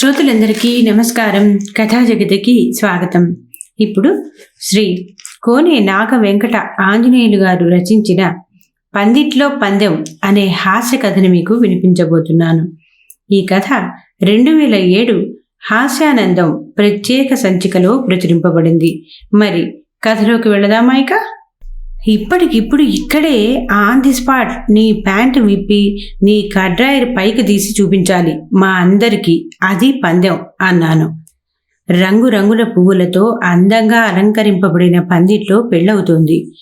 శ్రోతులందరికీ నమస్కారం. కథా జగతికి స్వాగతం. ఇప్పుడు శ్రీ కోనే నాగ వెంకట ఆంజనేయులు గారు రచించిన పందిట్లో పందెం అనే హాస్య కథను మీకు వినిపించబోతున్నాను. ఈ కథ రెండు వేల ఏడు హాస్యానందం ప్రత్యేక సంచికలో ప్రచురింపబడింది. మరి కథలోకి వెళదామా ఇక? ఇప్పటికిప్పుడు ఇక్కడే ఆన్ ది స్పాట్ నీ ప్యాంట్ విప్పి నీ కడ్రాయర్ పైకి తీసి చూపించాలి మా అందరికీ. అది పందెం అన్నాను. రంగురంగుల పువ్వులతో అందంగా అలంకరింపబడిన పందిట్లో పెళ్ళవుతుంది.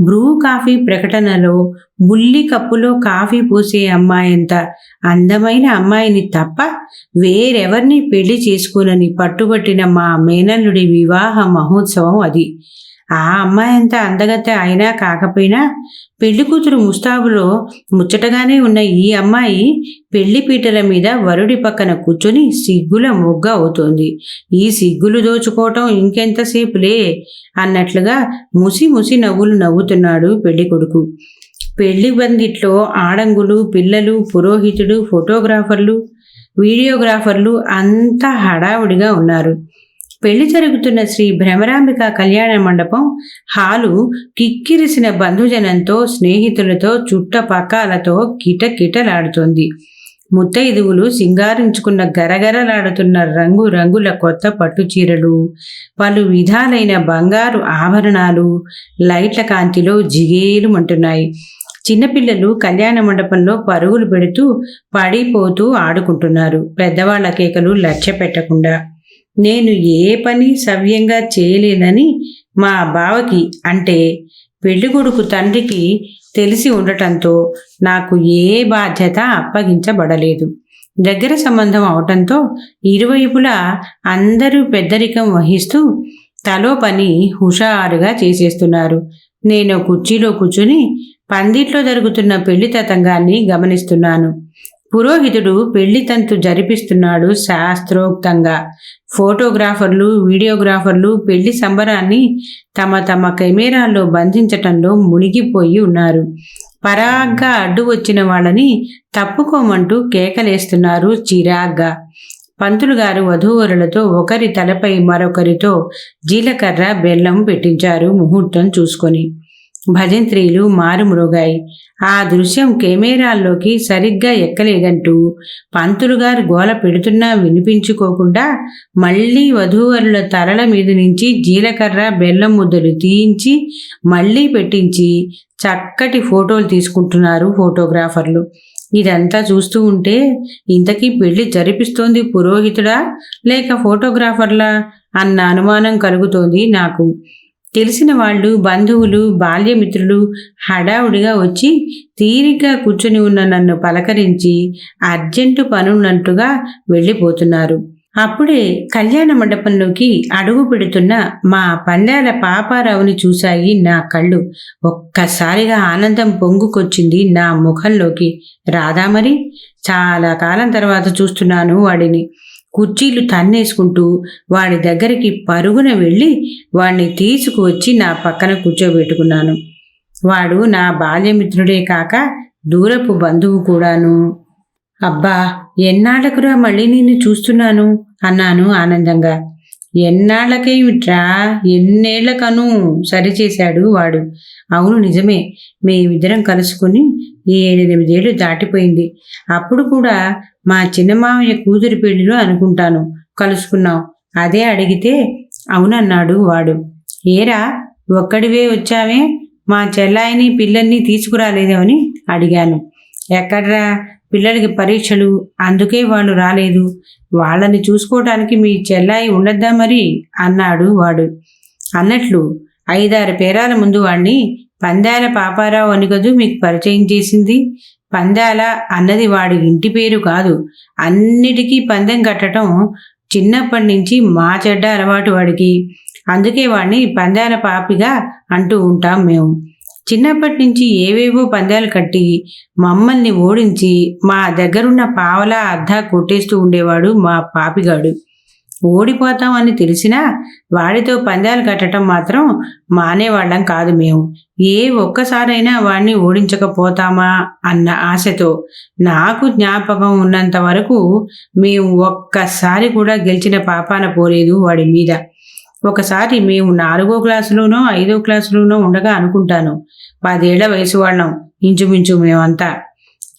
బ్రూ కాఫీ ప్రకటనలో బుల్లి కప్పులో కాఫీ పోసే అమ్మాయంత అందమైన అమ్మాయిని తప్ప వేరెవరిని పెళ్ళి చేసుకోనని పట్టుబట్టిన మా మేనల్లుడి వివాహ మహోత్సవం అది. ఆ అమ్మాయి అంత అందగత్తె అయినా కాకపోయినా పెళ్ళి కూతురు ముస్తాబులో ముచ్చటగానే ఉన్న ఈ అమ్మాయి పెళ్ళి పీటల మీద వరుడి పక్కన కూర్చొని సిగ్గుల మొగ్గ అవుతోంది. ఈ సిగ్గులు దోచుకోవటం ఇంకెంతసేపులే అన్నట్లుగా ముసి ముసి నవ్వులు నవ్వుతున్నాడు పెళ్ళి కొడుకు పెళ్ళి బందిట్లో ఆడంగులు పిల్లలు పురోహితుడు ఫోటోగ్రాఫర్లు వీడియోగ్రాఫర్లు అంతా హడావుడిగా ఉన్నారు. పెళ్ళి జరుగుతున్న శ్రీ భ్రమరాంబిక కళ్యాణ మండపం హాలు కిక్కిరిసిన బంధుజనంతో స్నేహితులతో చుట్టపక్కాలతో కిటకిటలాడుతోంది. ముత్తైదువులు సింగారించుకున్న గరగరలాడుతున్న రంగు రంగుల కొత్త పట్టు చీరలు పలు విధాలైన బంగారు ఆభరణాలు లైట్ల కాంతిలో జిగేలుమంటున్నాయి. చిన్నపిల్లలు కళ్యాణ మండపంలో పరుగులు పెడుతూ పడిపోతూ ఆడుకుంటున్నారు. పెద్దవాళ్ళ కేకలు లక్ష్య పెట్టకుండా నేను ఏ పని సవ్యంగా చేయలేనని మా బావకి అంటే పెళ్ళికొడుకు తండ్రికి తెలిసి ఉండటంతో నాకు ఏ బాధ్యత అప్పగించబడలేదు. దగ్గర సంబంధం అవటంతో ఇరువైపులా అందరూ పెద్దరికం వహిస్తూ తలో పని హుషారుగా చేసేస్తున్నారు. నేను కుర్చీలో కూర్చుని పందిట్లో జరుగుతున్న పెళ్ళి తతంగాన్ని గమనిస్తున్నాను. పురోహితుడు పెళ్ళి తంతు జరిపిస్తున్నాడు శాస్త్రోక్తంగా. ఫోటోగ్రాఫర్లు వీడియోగ్రాఫర్లు పెళ్ళి సంబరాన్ని తమ తమ కెమెరాల్లో బంధించటంలో మునిగిపోయి ఉన్నారు. పరాగ్గా అడ్డు వచ్చిన వాళ్ళని తప్పుకోమంటూ కేకలేస్తున్నారు చిరాగ్గా. పంతులు గారు వధూవరులతో ఒకరి తలపై మరొకరితో జీలకర్ర బెల్లం పెట్టించారు ముహూర్తం చూసుకొని. భజంత్రీలు మారుమ్రోగాయి. ఆ దృశ్యం కెమెరాల్లోకి సరిగ్గా ఎక్కలేదంటూ పంతులు గారు గోల పెడుతున్నా వినిపించుకోకుండా మళ్ళీ వధూవరుల తలల మీద నుంచి జీలకర్ర బెల్లం ముద్దలు తీయించి మళ్ళీ పెట్టించి చక్కటి ఫోటోలు తీసుకుంటున్నారు ఫోటోగ్రాఫర్లు. ఇదంతా చూస్తూ ఉంటే ఇంతకీ పెళ్ళి జరిపిస్తోంది పురోహితుడా లేక ఫోటోగ్రాఫర్లా అన్న అనుమానం కలుగుతోంది నాకు. తెలిసిన వాళ్ళు బంధువులు బాల్యమిత్రులు హడావుడిగా వచ్చి తీరిగ్గా కూర్చొని ఉన్న నన్ను పలకరించి అర్జెంటు పనున్నట్టుగా వెళ్ళిపోతున్నారు. అప్పుడే కళ్యాణ మండపంలోకి అడుగు పెడుతున్న మా పందాల పాపారావుని చూశాయి నా కళ్ళు. ఒక్కసారిగా ఆనందం పొంగుకొచ్చింది నా ముఖంలోకి. రాదా మరి చాలా కాలం తర్వాత చూస్తున్నాను వాడిని. కుర్చీలు తన్నేసుకుంటూ వాడి దగ్గరికి పరుగున వెళ్ళి వాడిని తీసుకువచ్చి నా పక్కన కూర్చోబెట్టుకున్నాను. వాడు నా బాల్యమిత్రుడే కాక దూరపు బంధువు కూడాను. అబ్బా ఎన్నాళ్ళకురా మళ్ళీ నిన్ను చూస్తున్నాను? అన్నాను ఆనందంగా. ఎన్నాళ్ళకేమిట్రా ఎన్నేళ్ళకను? సరిచేశాడు వాడు. అవును నిజమే. మేమిద్దరం కలుసుకుని ఏడెనిమిదేళ్ళు దాటిపోయింది. అప్పుడు కూడా మా చిన్నమామయ్య కూతురి పెళ్ళిలో అనుకుంటాను. కలుసుకున్నాం. అదే అడిగితే అవునన్నాడు వాడు. ఏరా ఒక్కడివే వచ్చావే? మా చెల్లాయిని పిల్లల్ని తీసుకురాలేదేమని అడిగాను. ఎక్కడ్రా? పిల్లలకి పరీక్షలు అందుకే వాళ్ళు రాలేదు. వాళ్ళని చూసుకోవటానికి మీ చెల్లాయి ఉండద్దా మరి? అన్నాడు వాడు. అన్నట్లు ఐదారు పేరాల ముందు వాణ్ణి పందాల పాపారావు అని కదూ మీకు పరిచయం చేసింది. పందాల అన్నది వాడి ఇంటి పేరు కాదు. అన్నిటికీ పందెం కట్టడం చిన్నప్పటి నుంచి మా చెడ్డ అలవాటు వాడికి. అందుకే వాడిని పందాల పాపిగా అంటూ ఉంటాం మేము. చిన్నప్పటి నుంచి ఏవేవో పందాలు కట్టి మమ్మల్ని ఓడించి మా దగ్గరున్న పావలా అద్దా కొట్టేస్తూ ఉండేవాడు మా పాపిగాడు. ఓడిపోతామని తెలిసినా వాడితో పందాలు కట్టడం మాత్రం మానేవాళ్ళం కాదు మేము. ఏ ఒక్కసారైనా వాడిని ఓడించకపోతామా అన్న ఆశతో నాకు జ్ఞాపకం ఉన్నంత వరకు మేము ఒక్కసారి కూడా గెలిచిన పాపాన పోలేదు వాడి మీద. ఒకసారి మేము నాలుగో క్లాసులోనో ఐదో క్లాసులోనో ఉండగా అనుకుంటాను. పదేళ్ళ వయసు వాళ్ళం ఇంచుమించు మేమంతా.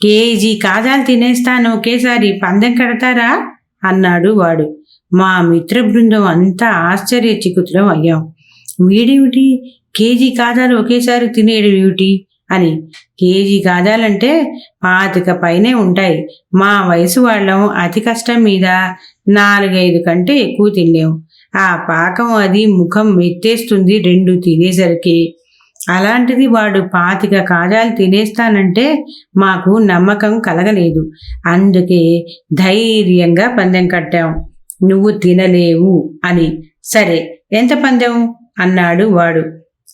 కేజీ కాజాలు తినేస్తాను ఒకేసారి పందెం కడతారా? అన్నాడు వాడు. మా మిత్ర బృందం అంతా ఆశ్చర్యచికుతులం అయ్యాం. వీడేమిటి? కేజీ కాదాలు ఒకేసారి తినేయడం ఏమిటి? అని. కేజీ కాదాలంటే పాతిక పైనే ఉంటాయి. మా వయసు వాళ్ళం అతి కష్టం మీద నాలుగైదు కంటే ఎక్కువ తినలేము ఆ పాకం అది ముఖం మెత్తేస్తుంది రెండు తినేసరికి. అలాంటిది వాడు పాతిక కాజాలు తినేస్తానంటే మాకు నమ్మకం కలగలేదు. అందుకే ధైర్యంగా పందెం కట్టాం. నువ్వు తినలేవు అని. సరే ఎంత పందెం? అన్నాడు వాడు.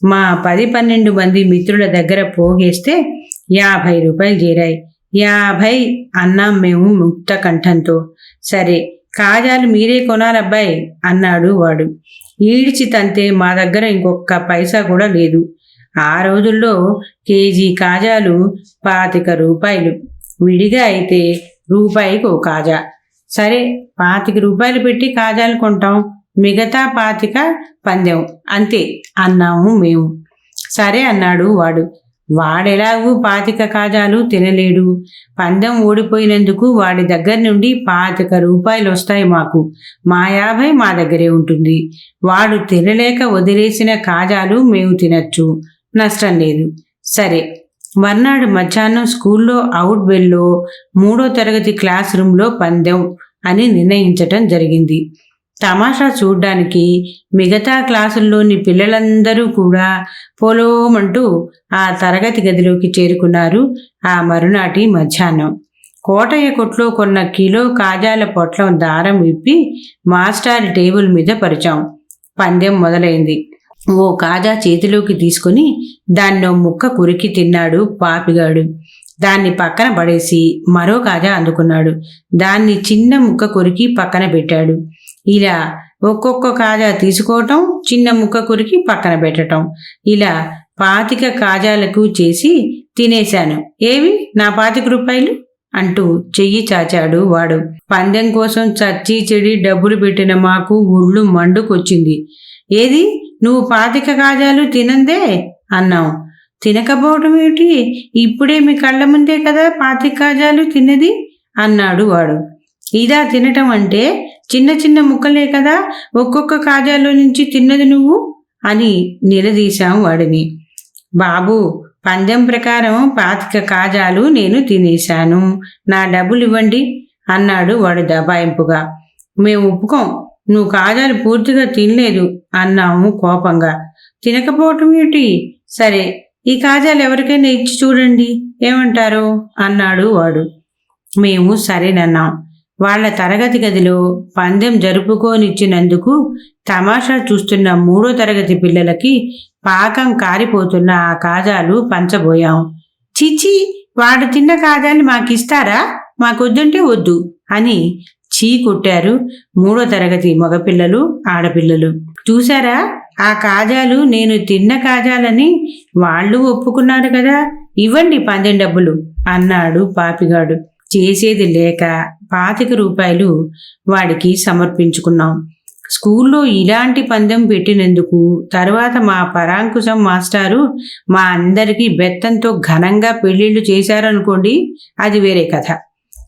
మా పది పన్నెండు మంది మిత్రుల దగ్గర పోగేస్తే యాభై రూపాయలు చేరాయి. యాభై అన్నాం మేము ముక్త కంఠంతో. సరే కాజాలు మీరే కొనాలబ్బాయి అన్నాడు వాడు. ఈడ్చి తంతే మా దగ్గర ఇంకొక పైసా కూడా లేదు. ఆ రోజుల్లో కేజీ కాజాలు పాతిక రూపాయలు. విడిగా అయితే రూపాయికి ఓ కాజా. సరే పాతిక రూపాయలు పెట్టి కాజాలు కొంటాం. మిగతా పాతిక పందెం. అంతే అన్నాము మేము. సరే అన్నాడు వాడు. వాడెలాగూ పాతిక కాజాలు తినలేడు. పందెం ఓడిపోయినందుకు వాడి దగ్గర నుండి పాతిక రూపాయలు వస్తాయి మాకు. మా యాభై మా దగ్గరే ఉంటుంది. వాడు తినలేక వదిలేసిన కాజాలు మేము తినచ్చు. నష్టం లేదు. సరే మర్నాడు మధ్యాహ్నం స్కూల్లో అవుట్ బెల్లో మూడో తరగతి క్లాస్ రూమ్లో పందెం. అని నిర్ణయించటం జరిగింది. తమాషా చూడ్డానికి మిగతా క్లాసుల్లోని పిల్లలందరూ కూడా పోలోమంటూ ఆ తరగతి గదిలోకి చేరుకున్నారు ఆ మరునాటి మధ్యాహ్నం. కోటయ్య కొట్లో కొన్న కిలో కాజాల పొట్లం దారం విప్పి మాస్టార్ టేబుల్ మీద పరిచాం. పందెం మొదలైంది. ఓ కాజా చేతిలోకి తీసుకుని దాన్నో ముక్క కురికి తిన్నాడు పాపిగాడు. దాన్ని పక్కన పడేసి మరో కాజా అందుకున్నాడు. దాన్ని చిన్న ముక్క కొరికి పక్కన పెట్టాడు. ఇలా ఒక్కొక్క కాజా తీసుకోవటం చిన్న ముక్క కొరికి పక్కన పెట్టటం. ఇలా పాతిక కాజాలకు చేసి తినేశాను. ఏవి? నా పాతిక రూపాయలు? అంటూ చెయ్యి చాచాడు వాడు. పందెం కోసం చచ్చి చెడి డబ్బులు పెట్టిన మాకు ఒళ్ళు మండుకొచ్చింది. ఏది? నువ్వు పాతిక కాజాలు తినందే? అన్నావు తినకపోవటం ఏమిటి? ఇప్పుడే మీ కళ్ళ ముందే కదా పాతిక కాజాలు తిన్నది? అన్నాడు వాడు. ఇదా తినటం అంటే చిన్న చిన్న ముక్కలే కదా ఒక్కొక్క కాజాలో నుంచి తిన్నది నువ్వు? అని నిలదీశాం వాడిని. బాబు పందెం ప్రకారం పాతిక కాజాలు నేను తినేశాను. నా డబ్బులు ఇవ్వండి అన్నాడు వాడు దబాయింపుగా. మేము ఒప్పుకోం. నువ్వు కాజాలు పూర్తిగా తినలేదు అన్నాము కోపంగా. తినకపోవటం ఏంటి సరే ఈ కాజాలు ఎవరికైనా ఇచ్చి చూడండి. ఏమంటారు? అన్నాడు వాడు. మేము సరేనన్నాం. వాళ్ళ తరగతి గదిలో పందెం జరుపుకోనిచ్చినందుకు తమాషా చూస్తున్న మూడో తరగతి పిల్లలకి పాకం కారిపోతున్న ఆ కాజాలు పంచబోయాం. చిచి వాడు తిన్న కాజాలు మాకిస్తారా? మాకొద్దంటే వద్దు అని చీ కొట్టారు మూడో తరగతి మగపిల్లలు ఆడపిల్లలు. చూసారా? ఆ కాజాలు నేను తిన్న కాజాలని వాళ్ళు ఒప్పుకున్నారు కదా. ఇవ్వండి పందెం డబ్బులు అన్నాడు పాపిగాడు. చేసేది లేక పాతిక రూపాయలు వాడికి సమర్పించుకున్నాం. స్కూల్లో ఇలాంటి పందెం పెట్టినందుకు తర్వాత మా పరాంకుశం మాస్టారు మా అందరికీ బెత్తంతో ఘనంగా పెళ్ళిళ్ళు చేశారనుకోండి అది వేరే కథ.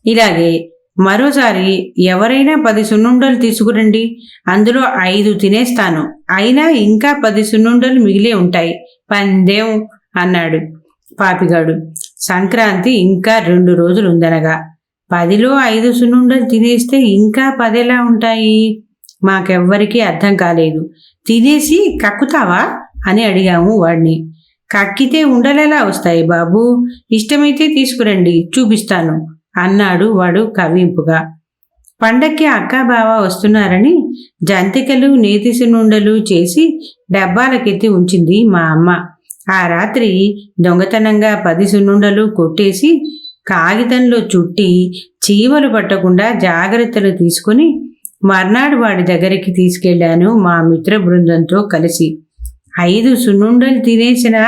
ఇలాగే మరోసారి ఎవరైనా పది సున్నుండలు తీసుకురండి. అందులో ఐదు తినేస్తాను. అయినా ఇంకా పది సున్నుండలు మిగిలే ఉంటాయి. పందేం అన్నాడు పాపిగాడు. సంక్రాంతి ఇంకా రెండు రోజులు ఉందనగా పదిలో ఐదు సున్నుండలు తినేస్తే ఇంకా పదెలా ఉంటాయి? మాకెవ్వరికీ అర్థం కాలేదు. తినేసి కక్కుతావా? అని అడిగాము వాడిని కక్కితే ఉండలేలా వస్తాయి బాబు? ఇష్టమైతే తీసుకురండి. చూపిస్తాను. అన్నాడు వాడు కవింపుగా పండక్కి అక్క బావ వస్తున్నారని జంతికలు నేతి సున్నుండలు చేసి డబ్బాలకెత్తి ఉంచింది మా అమ్మ. ఆ రాత్రి దొంగతనంగా పది సున్నుండలు కొట్టేసి కాగితంలో చుట్టి చీమలు పట్టకుండా జాగ్రత్తలు తీసుకుని మర్నాడు వాడి దగ్గరికి తీసుకెళ్ళాను మా మిత్ర బృందంతో కలిసి. ఐదు సున్నుండలు తినేసినా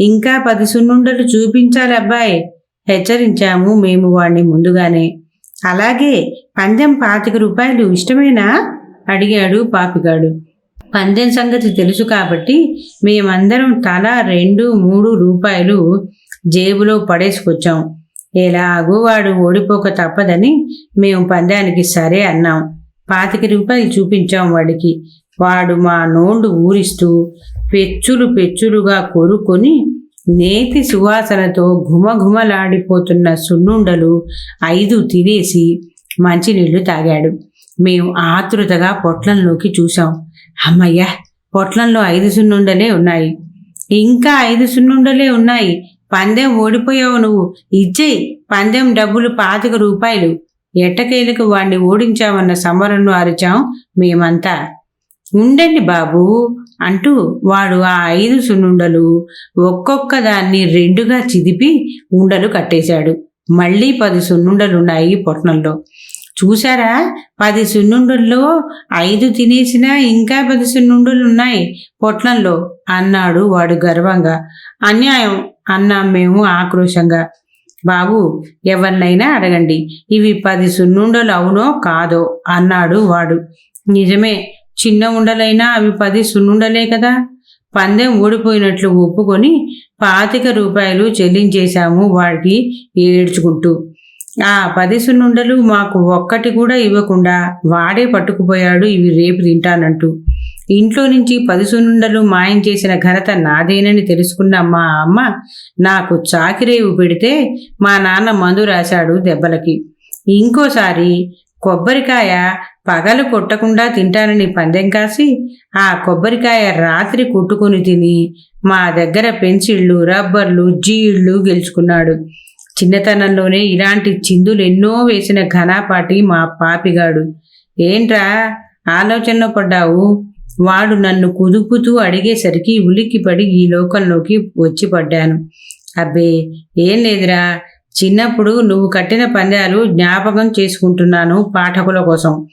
ఇంకా పది సున్నుండలు చూపించాలి అబ్బాయి హెచ్చరించాము మేము వాడిని ముందుగానే. అలాగే పందెం పాతిక రూపాయలు ఇష్టమేనా? అడిగాడు పాపిగాడు. పందెం సంగతి తెలుసు కాబట్టి మేమందరం తల రెండు మూడు రూపాయలు జేబులో పడేసుకొచ్చాం. ఎలాగూ వాడు ఓడిపోక తప్పదని మేము పందానికి సరే అన్నాం. పాతిక రూపాయలు చూపించాం వాడికి. వాడు మా నోళ్ళు ఊరిస్తూ పెచ్చులు పెచ్చులుగా కొరుకొని నేతి సువాసనతో ఘుమఘుమలాడిపోతున్న సున్నుండలు ఐదు తినేసి మంచినీళ్ళు తాగాడు. మేము ఆతృతగా పొట్లంలోకి చూసాం అమ్మయ్య పొట్లంలో ఐదు సున్నుండలే ఉన్నాయి. ఇంకా ఐదు సున్నుండలే ఉన్నాయి. పందెం ఓడిపోయావు నువ్వు. ఇచ్చేయి పందెం డబ్బులు పాతిక రూపాయలు. ఎట్టకేలకు వాణ్ణి ఓడించామన్న సంబరంలో అరిచాం మేమంతా. ఉండండి బాబు అంటూ వాడు ఆ ఐదు సున్నుండలు ఒక్కొక్క దాన్ని రెండుగా చిదిపి ఉండలు కట్టేశాడు. మళ్ళీ పది సున్నుండలున్నాయి పొట్నంలో. చూసారా పది సున్నుండల్లో ఐదు తినేసినా ఇంకా పది సున్నుండలు ఉన్నాయి పొట్లంలో అన్నాడు వాడు గర్వంగా. అన్యాయం అన్నాం మేము ఆక్రోశంగా. బాబు ఎవరినైనా అడగండి. ఇవి పది సున్నుండలు అవునో కాదో అన్నాడు వాడు. నిజమే చిన్న ఉండలైనా అవి పది సున్నుండలే కదా. పందెం ఓడిపోయినట్లు ఒప్పుకొని పాతిక రూపాయలు చెల్లించేశాము వాడికి ఏడ్చుకుంటూ. ఆ పది సున్నుండలు మాకు ఒక్కటి కూడా ఇవ్వకుండా వాడే పట్టుకుపోయాడు ఇవి రేపు తింటానంటూ. ఇంట్లో నుంచి పది సున్నుండలు మాయం చేసిన ఘనత నాదేనని తెలుసుకున్న మా అమ్మ నాకు చాకిరేవు పెడితే మా నాన్న మందు రాశాడు దెబ్బలకి. ఇంకోసారి కొబ్బరికాయ పగలు కొట్టకుండా తింటానని పందెం కాసి ఆ కొబ్బరికాయ రాత్రి కొట్టుకుని తిని మా దగ్గర పెన్సిళ్ళు రబ్బర్లు జీళ్ళు గెలుచుకున్నాడు. చిన్నతనంలోనే ఇలాంటి చిందులు ఎన్నో వేసిన ఘనాపాటి మా పాపిగాడు. ఏంట్రా ఆలోచనలో పడ్డావు? వాడు నన్ను కుదుపుతూ అడిగేసరికి ఉలిక్కిపడి ఈ లోకంలోకి వచ్చి పడ్డాను. అబ్బే ఏం లేదురా. చిన్నప్పుడు నువ్వు కట్టిన పందాలు జ్ఞాపకం చేసుకుంటున్నాను పాఠకుల కోసం.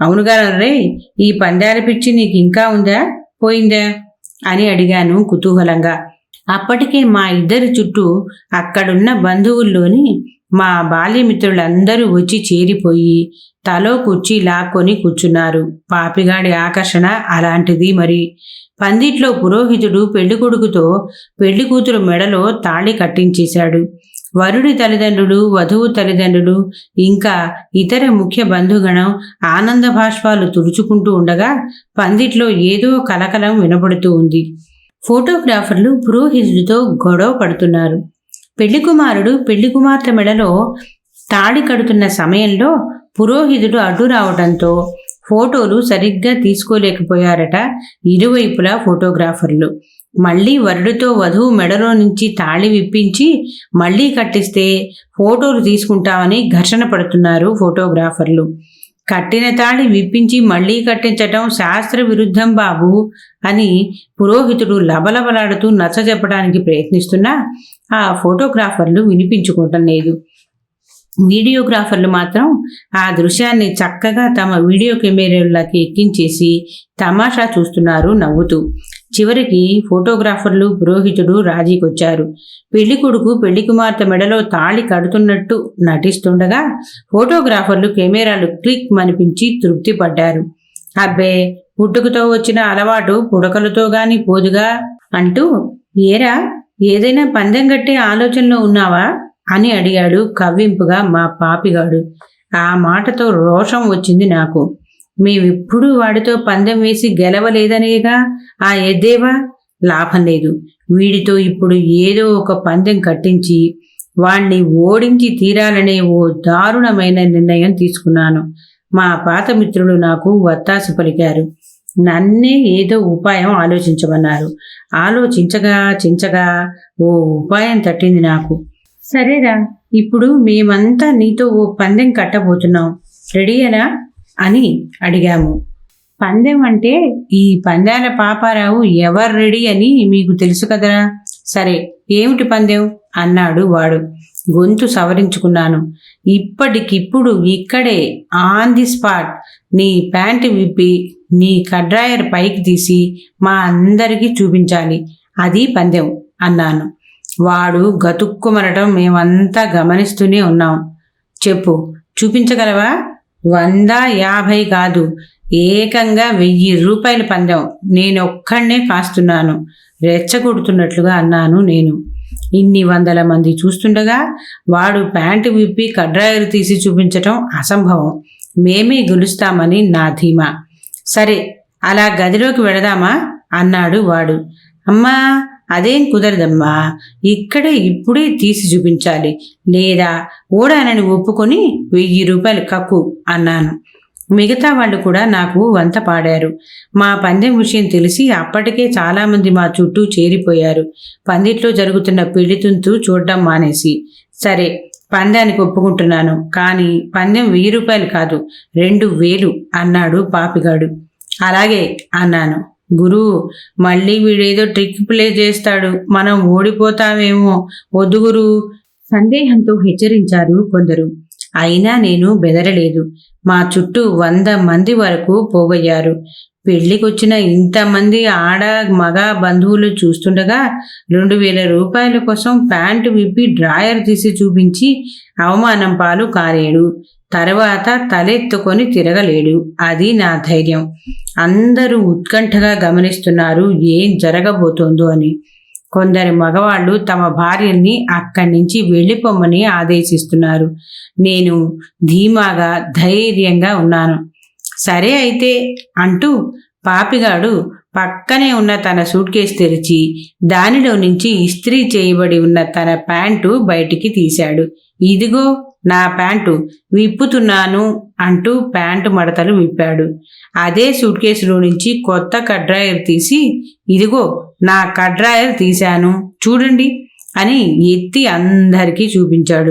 అవునుగా రే ఈ పందాల పిచ్చి నీకు ఇంకా ఉందా? పోయిందా? అని అడిగాను కుతూహలంగా. అప్పటికే మా ఇద్దరి చుట్టూ అక్కడున్న బంధువుల్లోని మా బాల్యమిత్రులందరూ వచ్చి చేరిపోయి తలో కుర్చీ లాక్కొని కూర్చున్నారు. పాపిగాడి ఆకర్షణ అలాంటిది మరి. పందిట్లో పురోహితుడు పెళ్ళికొడుకుతో పెళ్ళి కూతురు మెడలో తాళి కట్టించేశాడు. వరుడి తల్లిదండ్రులు వధువు తల్లిదండ్రులు ఇంకా ఇతర ముఖ్య బంధుగణం ఆనంద భాష్పాలు తుడుచుకుంటూ ఉండగా పందిట్లో ఏదో కలకలం వినపడుతూ ఉంది. ఫోటోగ్రాఫర్లు పురోహితుడితో గొడవ పడుతున్నారు. పెళ్ళి కుమారుడు పెళ్ళి కుమార్తె మెడలో తాడి కడుతున్న సమయంలో పురోహితుడు అడ్డు రావడంతో ఫోటోలు సరిగ్గా తీసుకోలేకపోయారట ఇరువైపులా ఫోటోగ్రాఫర్లు. మళ్ళీ వరుడితో వధువు మెడలో నుంచి తాళి విప్పించి మళ్ళీ కట్టిస్తే ఫోటోలు తీసుకుంటామని ఘర్షణ పడుతున్నారు ఫోటోగ్రాఫర్లు. కట్టిన తాళి విప్పించి మళ్ళీ కట్టించటం శాస్త్ర విరుద్ధం బాబు అని పురోహితుడు లబలబలాడుతూ నచ్చ చెప్పడానికి ప్రయత్నిస్తున్నా ఆ ఫోటోగ్రాఫర్లు వినిపించుకోవటం లేదు. వీడియోగ్రాఫర్లు మాత్రం ఆ దృశ్యాన్ని చక్కగా తమ వీడియో కెమెరాలకి ఎక్కించేసి తమాషా చూస్తున్నారు నవ్వుతూ. చివరికి ఫోటోగ్రాఫర్లు పురోహితుడు రాజీకొచ్చారు. పెళ్ళి కొడుకు పెళ్ళి కుమార్తె మెడలో తాళి కడుతున్నట్టు నటిస్తుండగా ఫోటోగ్రాఫర్లు కెమెరాలు క్లిక్ మనిపించి తృప్తి పడ్డారు అబ్బే పుట్టుకతో వచ్చిన అలవాటు పుడకలతో గాని పోదుగా? అంటూ ఏరా ఏదైనా పందెం కట్టే ఆలోచనలో ఉన్నావా? అని అడిగాడు కవ్వింపుగా మా పాపిగాడు. ఆ మాటతో రోషం వచ్చింది నాకు. మేమిప్పుడు వాడితో పందెం వేసి గెలవలేదనేగా ఆ ఎద్దేవా లాభం లేదు. వీడితో ఇప్పుడు ఏదో ఒక పందెం కట్టించి వాణ్ణి ఓడించి తీరాలనే ఓ దారుణమైన నిర్ణయం తీసుకున్నాను. మా పాత మిత్రులు నాకు వత్తాసు పలికారు. నన్నే ఏదో ఉపాయం ఆలోచించమన్నారు. ఆలోచించగా చించగా ఓ ఉపాయం తట్టింది నాకు. సరేరా ఇప్పుడు మేమంతా నీతో ఓ పందెం కట్టబోతున్నాం. రెడీ అలా అని అడిగాము. పందెం అంటే ఈ పందాల పాపారావు ఎవరు రెడీ అని మీకు తెలుసు కదరా? సరే ఏమిటి పందెం? అన్నాడు వాడు. గొంతు సవరించుకున్నాను. ఇప్పటికిప్పుడు ఇక్కడే ఆన్ ది స్పాట్. నీ ప్యాంటు విప్పి నీ కడ్రాయర్ పైకి తీసి మా అందరికీ చూపించాలి. అది పందెం అన్నాను. వాడు గతుక్కుమనటం మేమంతా గమనిస్తూనే ఉన్నాం. చెప్పు చూపించగలవా? వంద యాభై కాదు. ఏకంగా వెయ్యి రూపాయల పందెం. నేనొక్కడనే కాస్తున్నాను. రెచ్చగొడుతున్నట్లుగా అన్నాను నేను. ఇన్ని వందల మంది చూస్తుండగా వాడు ప్యాంటు విప్పి కడ్రాయరు తీసి చూపించటం అసంభవం. మేమే గెలుస్తామని నా ధీమా. సరే అలా గదిలోకి వెళదామా? అన్నాడు వాడు. అమ్మా అదేం కుదరదమ్మా? ఇక్కడే ఇప్పుడే తీసి చూపించాలి. లేదా ఓడానని ఒప్పుకొని వెయ్యి రూపాయలు కక్కు అన్నాను. మిగతా వాళ్ళు కూడా నాకు వంత పాడారు. మా పందెం విషయం తెలిసి అప్పటికే చాలామంది మా చుట్టూ చేరిపోయారు. పందిట్లో జరుగుతున్న పెళ్ళితుంతు చూడడం మానేసి. సరే పందానికి ఒప్పుకుంటున్నాను. కానీ పందెం వెయ్యి రూపాయలు కాదు రెండు వేలు అన్నాడు పాపిగాడు. అలాగే అన్నాను. గురు మళ్ళీ వీడేదో ట్రిక్ ప్లే చేస్తాడు. మనం ఓడిపోతామేమో. వద్దు గురు. సందేహంతో హెచ్చరించారు కొందరు. అయినా నేను బెదరలేదు. మా చుట్టూ వంద మంది వరకు పోగయ్యారు. పెళ్ళికొచ్చిన ఇంతమంది ఆడ మగ బంధువులు చూస్తుండగా రెండు వేల రూపాయల కోసం ప్యాంటు విప్పి డ్రాయర్ తీసి చూపించి అవమానం పాలు కారేడు. తర్వాత తలెత్తుకొని తిరగలేడు. అది నా ధైర్యం. అందరూ ఉత్కంఠగా గమనిస్తున్నారు ఏం జరగబోతోందో అని. కొందరి మగవాళ్ళు తమ భార్యల్ని అక్కడి నుంచి వెళ్ళిపోమ్మని ఆదేశిస్తున్నారు. నేను ధీమాగా ధైర్యంగా ఉన్నాను. సరే అయితే అంటూ పాపిగాడు పక్కనే ఉన్న తన సూట్ కేసు తెరిచి దానిలో నుంచి ఇస్త్రీ చేయబడి ఉన్న తన ప్యాంటు బయటికి తీశాడు. ఇదిగో నా ప్యాంటు విప్పుతున్నాను అంటూ ప్యాంటు మడతలు విప్పాడు. అదే సూట్ కేసులో నుంచి కొత్త కడ్రాయర్ తీసి ఇదిగో నా కడ్రాయర్ తీశాను చూడండి అని ఎత్తి అందరికీ చూపించాడు.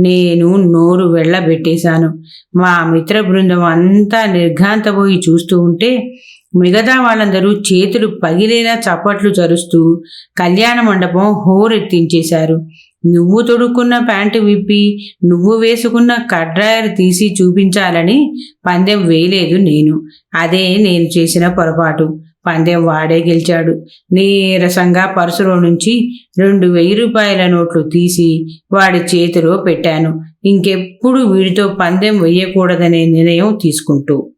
నేను నోరు వెళ్ళబెట్టేశాను. మా మిత్ర బృందం అంతా నిర్ఘాంతపోయి చూస్తూ ఉంటే మిగతా వాళ్ళందరూ చేతులు పగిలేలా చప్పట్లు చరుస్తూ కళ్యాణ మండపం హోరెత్తించేశారు. నువ్వు తొడుక్కున్న ప్యాంటు విప్పి నువ్వు వేసుకున్న కడ్రాయర్ తీసి చూపించాలని పందెం వేయలేదు నేను. అదే నేను చేసిన పొరపాటు. పందెం వాడే గెలిచాడు. నీరసంగా పర్సులో నుంచి రెండు వెయ్యి రూపాయల నోట్లు తీసి వాడి చేతిలో పెట్టాను. ఇంకెప్పుడు వీడితో పందెం వేయకూడదనే నిర్ణయం తీసుకుంటూ.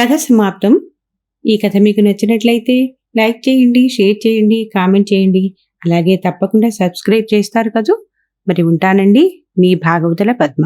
కథ సమాప్తం. ఈ కథ మీకు నచ్చినట్లయితే లైక్ చేయండి షేర్ చేయండి కామెంట్ చేయండి. అలాగే తప్పకుండా సబ్స్క్రైబ్ చేస్తారు కదూ. మరి ఉంటానండి మీ భాగవతుల పద్మ.